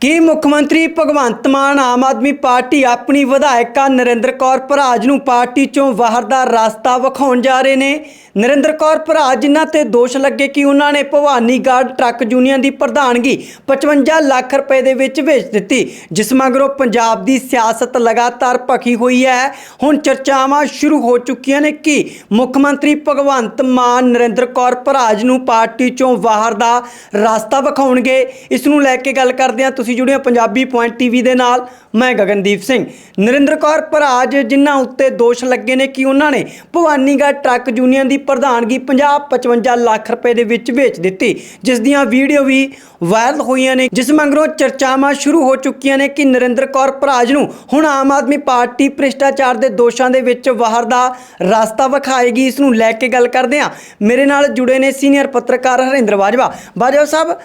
ਕੀ ਮੁੱਖ ਮੰਤਰੀ ਭਗਵੰਤ ਮਾਨ ਆਮ ਆਦਮੀ ਪਾਰਟੀ ਆਪਣੀ ਵਿਧਾਇਕਾ ਨਰਿੰਦਰ ਕੌਰ ਭਰਾਜ ਨੂੰ ਪਾਰਟੀ ਚੋਂ ਬਾਹਰ ਦਾ ਰਸਤਾ ਵਿਖਾਉਣ ਜਾ ਰਹੇ ਨੇ? ਨਰਿੰਦਰ ਕੌਰ ਭਰਾਜ, ਜਿਨ੍ਹਾਂ ਤੇ ਦੋਸ਼ ਲੱਗੇ ਕਿ ਉਹਨਾਂ ਨੇ ਭਵਾਨੀਗੜ੍ਹ ਟਰੱਕ ਯੂਨੀਅਨ ਦੀ ਪ੍ਰਧਾਨਗੀ 55 ਲੱਖ ਰੁਪਏ ਦੇ ਵਿੱਚ ਵੇਚ ਦਿੱਤੀ, ਜਿਸ ਮਗਰੋਂ ਪੰਜਾਬ ਦੀ ਸਿਆਸਤ ਲਗਾਤਾਰ ਭਖੀ ਹੋਈ ਹੈ। ਹੁਣ ਚਰਚਾਵਾਂ ਸ਼ੁਰੂ ਹੋ ਚੁੱਕੀਆਂ ਨੇ ਕਿ ਮੁੱਖ ਮੰਤਰੀ ਭਗਵੰਤ ਮਾਨ ਨਰਿੰਦਰ ਕੌਰ ਭਰਾਜ ਨੂੰ ਪਾਰਟੀ ਚੋਂ ਬਾਹਰ ਦਾ ਰਸਤਾ ਵਿਖਾਉਣਗੇ। ਇਸ ਨੂੰ ਲੈ ਕੇ ਗੱਲ ਕਰਦੇ ਹਾਂ ਤੁਸੀਂ ਜੁੜੇ ਹੋ ਪੰਜਾਬੀ ਪੁਆਇੰਟ ਟੀਵੀ ਦੇ ਨਾਲ, ਮੈਂ ਗਗਨਦੀਪ ਸਿੰਘ। ਨਰਿੰਦਰ ਕੌਰ ਭਰਾਜ ਜਿਨ੍ਹਾਂ ਉੱਤੇ ਦੋਸ਼ ਲੱਗੇ ਨੇ ਕਿ ਉਹਨਾਂ ਨੇ ਭਵਾਨੀਗੜ੍ਹ ਟਰੱਕ ਯੂਨੀਅਨ ਦੀ ਪ੍ਰਧਾਨਗੀ 50-55 ਲੱਖ ਰੁਪਏ ਦੇ ਵਿੱਚ ਵੇਚ ਦਿੱਤੀ, ਜਿਸ ਦੀਆਂ ਵੀਡੀਓ ਵੀ ਵਾਇਰਲ ਹੋਈਆਂ ਨੇ, ਜਿਸ ਮਗਰੋਂ ਚਰਚਾਵਾਂ ਸ਼ੁਰੂ ਹੋ ਚੁੱਕੀਆਂ ਨੇ ਕਿ ਨਰਿੰਦਰ ਕੌਰ ਭਰਾਜ ਨੂੰ ਹੁਣ ਆਮ ਆਦਮੀ ਪਾਰਟੀ ਭ੍ਰਿਸ਼ਟਾਚਾਰ ਦੇ ਦੋਸ਼ਾਂ ਦੇ ਵਿੱਚ ਬਾਹਰ ਦਾ ਰਸਤਾ ਵਿਖਾਏਗੀ। ਇਸ ਨੂੰ ਲੈ ਕੇ ਗੱਲ ਕਰਦੇ ਹਾਂ। ਮੇਰੇ ਨਾਲ ਜੁੜੇ ਨੇ ਸੀਨੀਅਰ ਪੱਤਰਕਾਰ ਹਰਿੰਦਰ ਬਾਜਵਾ। ਬਾਜਵਾ ਸਾਹਿਬ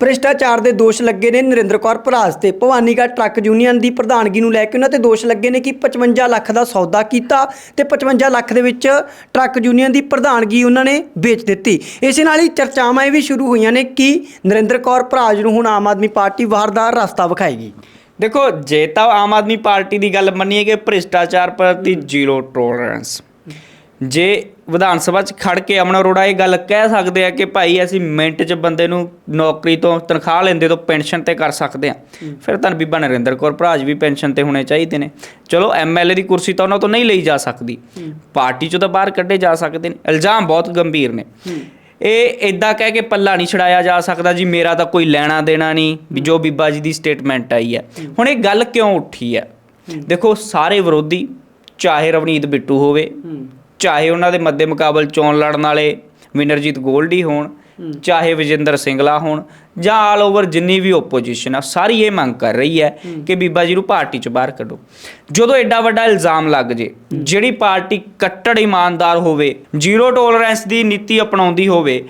ਭ੍ਰਿਸ਼ਟਾਚਾਰ ਦੇ ਦੋਸ਼ ਲੱਗੇ ਨੇ ਨਰਿੰਦਰ ਕੌਰ ਭਰਾਜ ਤੇ। ਭਵਾਨੀਗੜ੍ਹ ਟਰੱਕ ਯੂਨੀਅਨ ਦੀ ਪ੍ਰਧਾਨਗੀ ਨੂੰ ਲੈ ਕੇ ਉਹਨਾਂ ਤੇ ਦੋਸ਼ ਲੱਗੇ ਨੇ ਕਿ 55 ਲੱਖ ਦਾ ਸੌਦਾ ਕੀਤਾ ਤੇ 55 ਲੱਖ ਦੇ ਵਿੱਚ ਟਰੱਕ ਯੂਨੀਅਨ ਦੀ ਪ੍ਰਧਾਨਗੀ ਉਹਨਾਂ ਨੇ ਵੇਚ ਦਿੱਤੀ। ਇਸੇ ਨਾਲ ਹੀ ਚਰਚਾਵਾਂ ਇਹ ਵੀ ਸ਼ੁਰੂ ਹੋਈਆਂ ਨੇ ਕਿ ਨਰਿੰਦਰ ਕੌਰ ਭਰਾਜ ਨੂੰ ਹੁਣ ਆਮ ਆਦਮੀ ਪਾਰਟੀ ਬਾਹਰ ਦਾ ਰਸਤਾ ਵਿਖਾਏਗੀ। ਦੇਖੋ, ਜੇ ਤਾਂ ਆਮ ਆਦਮੀ ਪਾਰਟੀ ਦੀ ਗੱਲ ਮੰਨੀਏ ਕਿ ਭ੍ਰਿਸ਼ਟਾਚਾਰ ਪ੍ਰਤੀ ਜ਼ੀਰੋ ਟੋਲਰੈਂਸ ਜੇ ਵਿਧਾਨ ਸਭਾ 'ਚ ਖੜ ਕੇ ਅਮਨ ਅਰੋੜਾ ਇਹ ਗੱਲ ਕਹਿ ਸਕਦੇ ਆ ਕਿ ਭਾਈ ਅਸੀਂ ਮਿੰਟ 'ਚ ਬੰਦੇ ਨੂੰ ਨੌਕਰੀ ਤੋਂ ਤਨਖਾਹ ਲੈਂਦੇ ਤੋਂ ਪੈਨਸ਼ਨ ਤੇ ਕਰ ਸਕਦੇ ਆ। ਫਿਰ ਤਾਂ ਬੀਬਾ ਨਰਿੰਦਰ ਕੌਰ ਭਰਾਜ ਵੀ ਪੈਨਸ਼ਨ ਤੇ ਹੋਣੇ ਚਾਹੀਦੇ ਨੇ। ਚਲੋ ਐਮਐਲਏ ਦੀ ਕੁਰਸੀ ਤਾਂ ਉਹਨਾਂ ਤੋਂ ਨਹੀਂ ਲਈ ਜਾ ਸਕਦੀ। ਪਾਰਟੀ 'ਚੋਂ ਤਾਂ ਬਾਹਰ ਕੱਢੇ ਜਾ ਸਕਦੇ ਨੇ। ਇਲਜ਼ਾਮ ਬਹੁਤ ਗੰਭੀਰ ਨੇ। ਇਹ ਇਦਾਂ ਕਹਿ ਕੇ ਪੱਲਾ ਨਹੀਂ ਛਡਾਇਆ ਜਾ ਸਕਦਾ ਜੀ ਮੇਰਾ ਤਾਂ ਕੋਈ ਲੈਣਾ ਦੇਣਾ ਨਹੀਂ ਵੀ ਜੋ ਬੀਬਾ ਜੀ ਦੀ ਸਟੇਟਮੈਂਟ ਆਈ ਹੈ। ਹੁਣ ਇਹ ਗੱਲ ਕਿਉਂ ਉੱਠੀ ਹੈ? ਦੇਖੋ ਸਾਰੇ ਵਿਰੋਧੀ ਚਾਹੇ ਰਵਨੀਤ ਬਿੱਟੂ ਹੋਵੇ ਚਾਹੇ ਉਹਨਾਂ ਦੇ ਮੱਦੇ ਮੁਕਾਬਲ ਚੋਣ ਲੜਨ ਵਾਲੇ ਵਿਨਰਜੀਤ ਗੋਲਡੀ ਹੋਣ ਚਾਹੇ ਵਿਜੇਂਦਰ ਸਿੰਗਲਾ ਹੋਣ ਜਾਂ ਆਲ ਓਵਰ ਜਿੰਨੀ ਵੀ ਓਪੋਜੀਸ਼ਨ ਆ ਸਾਰੀ ਇਹ ਮੰਗ ਕਰ ਰਹੀ ਹੈ ਕਿ ਬੀਬਾ ਜੀ ਨੂੰ ਪਾਰਟੀ ਚੋਂ ਬਾਹਰ ਕੱਢੋ। ਜਦੋਂ ਐਡਾ ਵੱਡਾ ਇਲਜ਼ਾਮ ਲੱਗ ਜੇ ਜਿਹੜੀ ਪਾਰਟੀ ਕੱਟੜ ਇਮਾਨਦਾਰ ਹੋਵੇ ਜ਼ੀਰੋ ਟੋਲਰੈਂਸ ਦੀ ਨੀਤੀ ਅਪਣਾਉਂਦੀ ਹੋਵੇ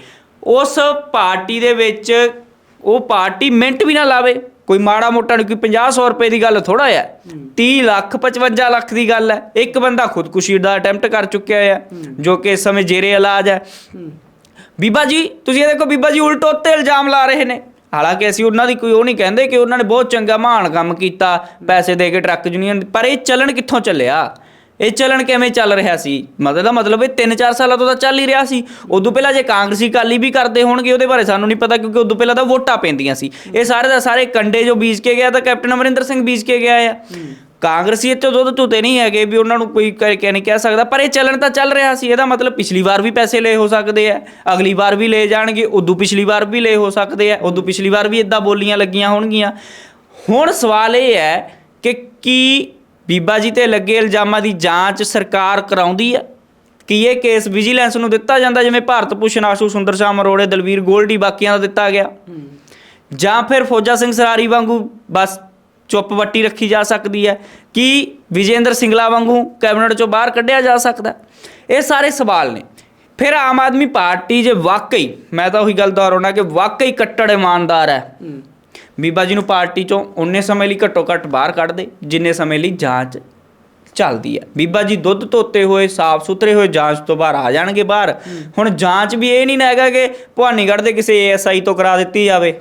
ਉਸ ਪਾਰਟੀ ਦੇ ਵਿੱਚ ਉਹ ਪਾਰਟੀ ਮਿੰਟ ਵੀ ਨਾ ਲਾਵੇ। ਕੋਈ ਮਾੜਾ ਮੋਟਾ ਨਹੀਂ ਕੋਈ 50 ਰੁਪਏ ਦੀ ਗੱਲ ਥੋੜਾ ਹੈ। 30 ਲੱਖ 55 ਲੱਖ ਦੀ ਗੱਲ ਹੈ। ਇੱਕ ਬੰਦਾ ਖੁਦਕੁਸ਼ੀ ਦਾ ਅਟੈਂਪਟ ਕਰ ਚੁੱਕਿਆ ਹੈ। ਜੋ ਕਿ ਇਸ ਸਮੇਂ ਜੇਰੇ ਇਲਾਜ ਹੈ। ਬੀਬਾ ਜੀ ਤੁਸੀਂ ਇਹ ਦੇਖੋ ਬੀਬਾ ਜੀ ਉਲਟੋ ਉੱਤੇ ਇਲਜ਼ਾਮ ਲਾ ਰਹੇ ਨੇ। ਹਾਲਾਂਕਿ ਅਸੀਂ ਉਹਨਾਂ ਦੀ ਕੋਈ ਉਹ ਨਹੀਂ ਕਹਿੰਦੇ ਕਿ ਉਹਨਾਂ ਨੇ ਬਹੁਤ ਚੰਗਾ ਮਹਾਨ ਕੰਮ ਕੀਤਾ ਪੈਸੇ ਦੇ ਕੇ ਟਰੱਕ ਯੂਨੀਅਨ ਪਰ ਇਹ ਚੱਲਣ ਕਿੱਥੋਂ ਚੱਲਿਆ? ਇਹ ਚੱਲਣ ਕਿਵੇਂ ਚੱਲ ਰਿਹਾ ਸੀ? ਮਤਲਬ ਦਾ ਮਤਲਬ ਇਹ 3-4 ਸਾਲਾਂ ਤੋਂ ਤਾਂ ਚੱਲ ਹੀ ਰਿਹਾ ਸੀ। ਉਦੋਂ ਪਹਿਲਾਂ ਜੇ ਕਾਂਗਰਸੀ ਕਾਲੀ ਵੀ ਕਰਦੇ ਹੋਣਗੇ ਉਹਦੇ ਬਾਰੇ ਸਾਨੂੰ ਨਹੀਂ ਪਤਾ ਕਿਉਂਕਿ ਉਦੋਂ ਪਹਿਲਾਂ ਤਾਂ ਵੋਟਾਂ ਪੈਂਦੀਆਂ ਸੀ। ਇਹ ਸਾਰੇ ਦਾ ਸਾਰੇ ਕੰਡੇ ਜੋ ਬੀਜ ਕੇ ਗਿਆ ਤਾਂ ਕੈਪਟਨ ਅਮਰਿੰਦਰ ਸਿੰਘ ਬੀਜ ਕੇ ਗਿਆ ਆ। ਕਾਂਗਰਸੀ ਇੱਥੇ ਦੁੱਧ ਧੁੱਤੇ ਨਹੀਂ ਹੈਗੇ ਵੀ ਉਹਨਾਂ ਨੂੰ ਕੋਈ ਕਹਿ ਕਹਿ ਨਹੀਂ ਕਹਿ ਸਕਦਾ ਪਰ ਇਹ ਚੱਲਣ ਤਾਂ ਚੱਲ ਰਿਹਾ ਸੀ। ਇਹਦਾ ਮਤਲਬ ਪਿਛਲੀ ਵਾਰ ਵੀ ਪੈਸੇ ਲਏ ਹੋ ਸਕਦੇ ਆ ਅਗਲੀ ਵਾਰ ਵੀ ਲਏ ਜਾਣਗੇ ਉਦੋਂ ਪਿਛਲੀ ਵਾਰ ਵੀ ਲਏ ਹੋ ਸਕਦੇ ਆ ਉਦੋਂ ਪਿਛਲੀ ਵਾਰ ਵੀ ਇਦਾਂ ਬੋਲੀਆਂ ਲੱਗੀਆਂ ਹੋਣਗੀਆਂ। ਹੁਣ ਸਵਾਲ ਇਹ ਹੈ ਕਿ ਕੀ ਬੀਬਾ ਜੀ ਤੇ ਲੱਗੇ ਇਲਜ਼ਾਮਾਂ ਦੀ ਜਾਂਚ ਸਰਕਾਰ ਕਰਾਉਂਦੀ ਹੈ ਕੀ ਇਹ ਕੇਸ ਵਿਜੀਲੈਂਸ ਨੂੰ ਦਿੱਤਾ ਜਾਂਦਾ ਜਿਵੇਂ ਭਾਰਤ ਭੂਸ਼ਣ ਆਸ਼ੂ, ਸੁੰਦਰ ਸ਼ਾਮ ਅਰੋੜੇ, ਦਲਵੀਰ ਗੋਲਡੀ ਬਾਕੀਆਂ ਦਾ ਦਿੱਤਾ ਗਿਆ? ਜਾਂ ਫਿਰ ਫੌਜਾ ਸਿੰਘ ਸਰਾਰੀ ਵਾਂਗੂ ਬਸ ਚੁੱਪ ਵੱਟੀ ਰੱਖੀ ਜਾ ਸਕਦੀ ਹੈ? ਕੀ ਵਿਜੇਂਦਰ ਸਿੰਗਲਾ ਵਾਂਗੂ ਕੈਬਨਿਟ ਚੋਂ ਬਾਹਰ ਕੱਢਿਆ ਜਾ ਸਕਦਾ? ਇਹ ਸਾਰੇ ਸਵਾਲ ਨੇ। ਫਿਰ ਆਮ ਆਦਮੀ ਪਾਰਟੀ ਜੇ ਵਾਕਈ, ਮੈਂ ਤਾਂ ਉਹੀ ਗੱਲ ਦੁਹਰਾਉਣਾ ਕਿ ਵਾਕਈ ਕੱਟੜ ਇਮਾਨਦਾਰ ਹੈ। ਬੀਬਾ ਜੀ ਨੂੰ ਪਾਰਟੀ ਚੋਂ ਉਨੇ ਸਮੇਂ ਲਈ ਘੱਟੋ ਘੱਟ ਬਾਹਰ ਕੱਢ ਦੇ ਜਿੰਨੇ ਸਮੇਂ ਲਈ ਜਾਂਚ ਚੱਲਦੀ ਹੈ। ਬੀਬਾ ਜੀ ਦੁੱਧ ਧੋਤੇ ਹੋਏ ਸਾਫ਼ ਸੁਥਰੇ ਹੋਏ ਜਾਂਚ ਤੋਂ ਬਾਹਰ ਆ ਜਾਣਗੇ ਬਾਹਰ। ਹੁਣ ਜਾਂਚ ਵੀ ਇਹ ਨਹੀਂ ਨਾ ਹੈਗਾ ਕਿ ਭਵਾਨੀਗੜ੍ਹ ਦੇ ਕਿਸੇ ਏਐਸਆਈ ਤੋਂ ਕਰਾ ਦਿੱਤੀ ਜਾਵੇ।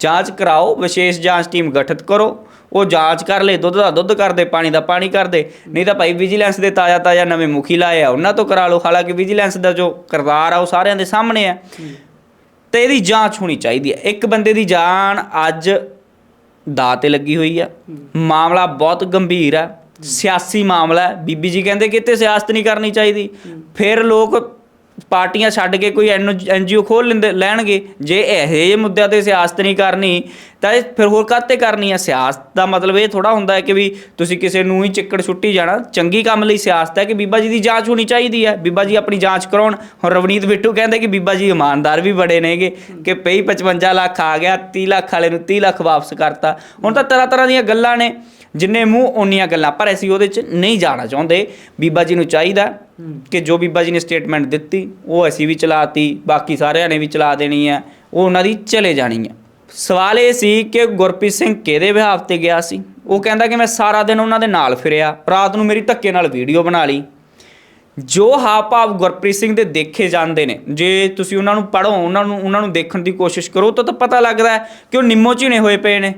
ਜਾਂਚ ਕਰਾਓ ਵਿਸ਼ੇਸ਼ ਜਾਂਚ ਟੀਮ ਗਠਿਤ ਕਰੋ। ਉਹ ਜਾਂਚ ਕਰ ਲੈ ਦੁੱਧ ਦਾ ਦੁੱਧ ਕਰ ਦੇ ਪਾਣੀ ਦਾ ਪਾਣੀ ਕਰ ਦੇ। ਨਹੀਂ ਤਾਂ ਭਾਈ ਵਿਜੀਲੈਂਸ ਦੇ ਤਾਜ਼ਾ ਤਾਜ਼ਾ ਨਵੇਂ ਮੁਖੀ ਲਾਏ ਆ ਉਹਨਾਂ ਤੋਂ ਕਰਾ ਲਓ। ਹਾਲਾਂਕਿ ਵਿਜੀਲੈਂਸ ਦਾ ਜੋ ਕਿਰਦਾਰ ਆ ਉਹ ਸਾਰਿਆਂ ਦੇ ਸਾਹਮਣੇ ਆ। ਤੇ ਇਹਦੀ ਜਾਂਚ ਹੋਣੀ ਚਾਹੀਦੀ ਹੈ। ਇੱਕ ਬੰਦੇ ਦੀ ਜਾਨ ਅੱਜ ਦਾਅ ਤੇ ਲੱਗੀ ਹੋਈ ਆ। ਮਾਮਲਾ ਬਹੁਤ ਗੰਭੀਰ ਆ ਸਿਆਸੀ ਮਾਮਲਾ ਹੈ। ਬੀਬੀ ਜੀ ਕਹਿੰਦੇ ਕਿ ਇੱਥੇ ਸਿਆਸਤ ਨਹੀਂ ਕਰਨੀ ਚਾਹੀਦੀ। ਫਿਰ ਲੋਕ ਪਾਰਟੀਆਂ ਛੱਡ ਕੇ ਕੋਈ ਐਨਜੀਓ ਖੋਲ ਲੈਂਦੇ ਲੈਣਗੇ, ਜੇ ਇਹੋ ਜਿਹੇ ਮੁੱਦਿਆਂ ਤੇ ਸਿਆਸਤ ਨਹੀਂ ਕਰਨੀ, ਤਾਂ ਇਹ ਫਿਰ ਹੋਰ ਕਾਤੇ ਕਰਨੀ ਹੈ ਸਿਆਸਤ ਦਾ ਮਤਲਬ ਇਹ ਥੋੜਾ ਹੁੰਦਾ ਹੈ ਕਿ ਵੀ ਤੁਸੀਂ ਕਿਸੇ ਨੂੰ ਹੀ ਚਿੱਕੜ ਛੁੱਟੀ ਜਾਣਾ। ਚੰਗੀ ਕੰਮ ਲਈ ਸਿਆਸਤ ਹੈ ਕਿ ਬੀਬਾ ਜੀ ਦੀ ਜਾਂਚ ਹੋਣੀ ਚਾਹੀਦੀ ਹੈ। ਬੀਬਾ ਜੀ ਆਪਣੀ ਜਾਂਚ ਕਰਾਉਣ। ਹੁਣ ਰਵਨੀਤ ਬਿੱਟੂ ਕਹਿੰਦੇ ਕਿ ਬੀਬਾ ਜੀ ਇਮਾਨਦਾਰ ਵੀ ਬੜੇ ਨੇਗੇ ਕਿ ਪਈ 55 ਲੱਖ ਆ ਗਿਆ 30 ਲੱਖ ਵਾਲੇ ਨੂੰ 30 ਲੱਖ ਵਾਪਸ ਕਰਤਾ। ਹੁਣ ਤਾਂ ਤਰ੍ਹਾਂ ਤਰ੍ਹਾਂ ਦੀਆਂ ਗੱਲਾਂ ਨੇ। ਜਿੰਨੇ ਮੂੰਹ ਓਨੀਆਂ ਗੱਲਾਂ, ਪਰ ਅਸੀਂ ਉਹਦੇ 'ਚ ਨਹੀਂ ਜਾਣਾ ਚਾਹੁੰਦੇ। ਬੀਬਾ ਜੀ ਨੂੰ ਚਾਹੀਦਾ ਕਿ ਜੋ ਬੀਬਾ ਜੀ ਨੇ ਸਟੇਟਮੈਂਟ ਦਿੱਤੀ ਉਹ ਅਸੀਂ ਵੀ ਚਲਾਤੀ ਬਾਕੀ ਸਾਰਿਆਂ ਨੇ ਵੀ ਚਲਾ ਦੇਣੀ ਹੈ ਉਹ ਉਹਨਾਂ ਦੀ ਚਲੇ ਜਾਣੀ ਹੈ। ਸਵਾਲ ਇਹ ਸੀ ਕਿ ਗੁਰਪ੍ਰੀਤ ਸਿੰਘ ਕਿਹਦੇ ਵਿਹਾਰ ਤੇ ਗਿਆ ਸੀ? ਉਹ ਕਹਿੰਦਾ ਕਿ ਮੈਂ ਸਾਰਾ ਦਿਨ ਉਹਨਾਂ ਦੇ ਨਾਲ ਫਿਰਿਆ ਰਾਤ ਨੂੰ ਮੇਰੀ ਧੱਕੇ ਨਾਲ ਵੀਡੀਓ ਬਣਾ ਲਈ। ਜੋ ਹਾਵ ਭਾਵ ਗੁਰਪ੍ਰੀਤ ਸਿੰਘ ਦੇ ਦੇਖੇ ਜਾਂਦੇ ਨੇ ਜੇ ਤੁਸੀਂ ਉਹਨਾਂ ਨੂੰ ਪੜੋ ਉਹਨਾਂ ਨੂੰ ਉਹਨਾਂ ਨੂੰ ਦੇਖਣ ਦੀ ਕੋਸ਼ਿਸ਼ ਕਰੋ ਤਾਂ ਤਾਂ ਪਤਾ ਲੱਗਦਾ ਹੈ ਕਿ ਉਹ ਨਿੰਮੋ ਝੀਣੇ ਹੋਏ ਪਏ ਨੇ।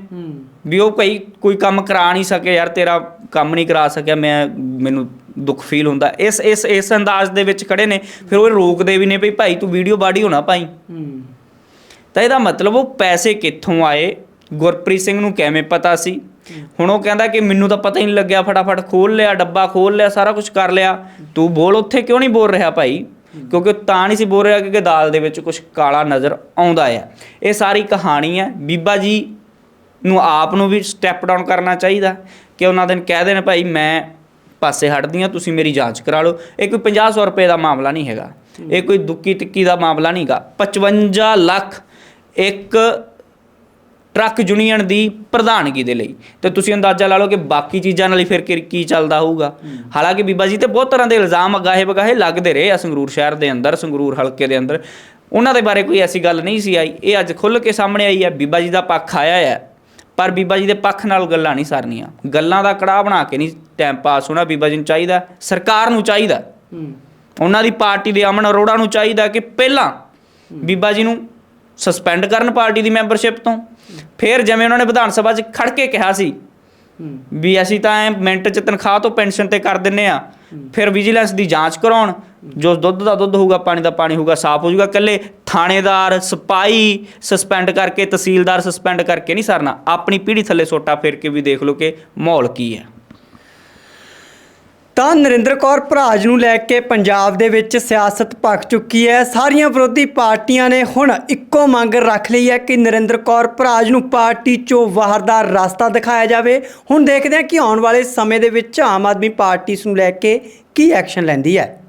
ਵੀ ਉਹ ਭਾਈ ਕੋਈ ਕੰਮ ਕਰਾ ਨਹੀਂ ਸਕੇ ਯਾਰ ਤੇਰਾ ਕੰਮ ਨਹੀਂ ਕਰਾ ਸਕਿਆ ਮੈਂ ਮੈਨੂੰ ਦੁੱਖ ਫੀਲ ਹੁੰਦਾ। ਇਸ ਇਸ ਇਸ ਅੰਦਾਜ਼ ਦੇ ਵਿੱਚ ਖੜੇ ਨੇ। ਫਿਰ ਉਹ ਰੋਕਦੇ ਵੀ ਨੇ ਵੀ ਭਾਈ ਤੂੰ ਵੀਡੀਓ ਬਾਡੀ ਹੋਣਾ ਪਾਈ ਤਾਂ ਇਹਦਾ ਮਤਲਬ ਉਹ ਪੈਸੇ ਕਿੱਥੋਂ ਆਏ? ਗੁਰਪ੍ਰੀਤ ਸਿੰਘ ਨੂੰ ਕਿਵੇਂ ਪਤਾ ਸੀ? ਹੁਣ ਉਹ ਕਹਿੰਦਾ ਕਿ ਮੈਨੂੰ ਤਾਂ ਪਤਾ ਹੀ ਨਹੀਂ ਲੱਗਿਆ। ਫਟਾਫਟ ਖੋਲ ਲਿਆ ਡੱਬਾ ਖੋਲ ਲਿਆ ਸਾਰਾ ਕੁਝ ਕਰ ਲਿਆ। ਤੂੰ ਬੋਲ ਉੱਥੇ ਕਿਉਂ ਨਹੀਂ ਬੋਲ ਰਿਹਾ ਭਾਈ? ਕਿਉਂਕਿ ਤਾਂ ਨਹੀਂ ਸੀ ਬੋਲ ਰਿਹਾ ਕਿਉਂਕਿ ਦਾਲ ਦੇ ਵਿੱਚ ਕੁਝ ਕਾਲਾ ਨਜ਼ਰ ਆਉਂਦਾ ਆ। ਇਹ ਸਾਰੀ ਕਹਾਣੀ ਹੈ ਬੀਬਾ ਜੀ ਨੂੰ ਆਪ ਨੂੰ ਵੀ ਸਟੈਪ ਡਾਊਨ ਕਰਨਾ ਚਾਹੀਦਾ। ਕਿ ਉਹਨਾਂ ਦਿਨ ਕਹਿ ਦੇਣ ਭਾਈ ਮੈਂ ਪਾਸੇ ਹਟਦੀ ਹਾਂ ਤੁਸੀਂ ਮੇਰੀ ਜਾਂਚ ਕਰਾ ਲਓ। ਇਹ ਕੋਈ 50 ਰੁਪਏ ਦਾ ਮਾਮਲਾ ਨਹੀਂ ਹੈਗਾ। ਇਹ ਕੋਈ ਦੁੱਕੀ ਟਿੱਕੀ ਦਾ ਮਾਮਲਾ ਨਹੀਂਗਾ 55 ਲੱਖ ਇੱਕ ਟਰੱਕ ਯੂਨੀਅਨ ਦੀ ਪ੍ਰਧਾਨਗੀ ਦੇ ਲਈ। ਤੇ ਤੁਸੀਂ ਅੰਦਾਜ਼ਾ ਲਾ ਲਓ ਕਿ ਬਾਕੀ ਚੀਜ਼ਾਂ ਨਾਲ ਹੀ ਫਿਰ ਕੀ ਕੀ ਚੱਲਦਾ ਹੋਊਗਾ। ਹਾਲਾਂਕਿ ਬੀਬਾ ਜੀ, ਤੇ ਬਹੁਤ ਤਰ੍ਹਾਂ ਦੇ ਇਲਜ਼ਾਮ ਅਗਾਹੇ ਬਗਾਹੇ ਲੱਗਦੇ ਰਹੇ ਆ ਸੰਗਰੂਰ ਸ਼ਹਿਰ ਦੇ ਅੰਦਰ, ਸੰਗਰੂਰ ਹਲਕੇ ਦੇ ਅੰਦਰ। ਉਹਨਾਂ ਦੇ ਬਾਰੇ ਕੋਈ ਐਸੀ ਗੱਲ ਨਹੀਂ ਸੀ ਆਈ। ਇਹ ਅੱਜ ਖੁੱਲ ਕੇ ਸਾਹਮਣੇ ਆਈ ਹੈ। ਬੀਬਾ ਜੀ ਦਾ ਪੱਖ ਆਇਆ ਹੈ। ਪਰ ਬੀਬਾ ਜੀ ਦੇ ਪੱਖ ਨਾਲ ਗੱਲਾਂ ਨਹੀਂ ਸਰਨੀਆਂ। ਗੱਲਾਂ ਦਾ ਕੜਾਹ ਬਣਾ ਕੇ ਨਹੀਂ ਟਾਈਮ ਪਾਸ ਹੋਣਾ ਬੀਬਾ ਜੀ ਨੂੰ ਚਾਹੀਦਾ ਸਰਕਾਰ ਨੂੰ ਚਾਹੀਦਾ। ਉਹਨਾਂ ਦੀ ਪਾਰਟੀ ਦੇ ਅਮਨ ਅਰੋੜਾ ਨੂੰ ਚਾਹੀਦਾ ਕਿ ਪਹਿਲਾਂ ਬੀਬਾ ਜੀ ਨੂੰ ਸਸਪੈਂਡ ਕਰਨ ਪਾਰਟੀ ਦੀ ਮੈਂਬਰਸ਼ਿਪ ਤੋਂ। ਫਿਰ ਜਿਵੇਂ ਉਹਨਾਂ ਨੇ ਵਿਧਾਨ ਸਭਾ 'ਚ ਖੜ ਕੇ ਕਿਹਾ ਸੀ ਵੀ ਅਸੀਂ ਤਾਂ ਐ ਮਿੰਟ 'ਚ ਤਨਖਾਹ ਤੋਂ ਪੈਨਸ਼ਨ ਤੇ ਕਰ ਦਿੰਨੇ ਆ ਫਿਰ ਵਿਜੀਲੈਂਸ ਦੀ ਜਾਂਚ ਕਰਾਉਣ ਜੋ ਦੁੱਧ ਦਾ ਦੁੱਧ ਹੋਊਗਾ ਪਾਣੀ ਦਾ ਪਾਣੀ ਹੋਊਗਾ ਸਾਫ਼ ਹੋ ਜਾਊਗਾ ਇਕੱਲੇ ਥਾਣੇਦਾਰ ਸਪਾਈ ਸਸਪੈਂਡ ਕਰਕੇ ਤਹਿਸੀਲਦਾਰ ਸਸਪੈਂਡ ਕਰਕੇ ਨਹੀਂ ਸਰਨਾ। ਆਪਣੀ ਪੀੜੀ ਥੱਲੇ ਸੋਟਾ ਫੇਰ ਕੇ ਵੀ ਦੇਖ ਲਓ ਕਿ ਮਾਹੌਲ ਕੀ ਹੈ। ਤਾਂ ਨਰਿੰਦਰ ਕੌਰ ਭਰਾਜ ਨੂੰ ਲੈ ਕੇ ਪੰਜਾਬ ਦੇ ਵਿੱਚ ਸਿਆਸਤ ਭਖ ਚੁੱਕੀ ਹੈ। ਸਾਰੀਆਂ ਵਿਰੋਧੀ ਪਾਰਟੀਆਂ ਨੇ ਹੁਣ ਇੱਕੋ ਮੰਗ ਰੱਖ ਲਈ ਹੈ ਕਿ ਨਰਿੰਦਰ ਕੌਰ ਭਰਾਜ ਨੂੰ ਪਾਰਟੀ ਚੋਂ ਬਾਹਰ ਦਾ ਰਸਤਾ ਦਿਖਾਇਆ ਜਾਵੇ। ਹੁਣ ਦੇਖਦੇ ਹਾਂ ਕਿ ਆਉਣ ਵਾਲੇ ਸਮੇਂ ਦੇ ਵਿੱਚ ਆਮ ਆਦਮੀ ਪਾਰਟੀ ਇਸ ਨੂੰ ਲੈ ਕੇ ਕੀ ਐਕਸ਼ਨ ਲੈਂਦੀ ਹੈ।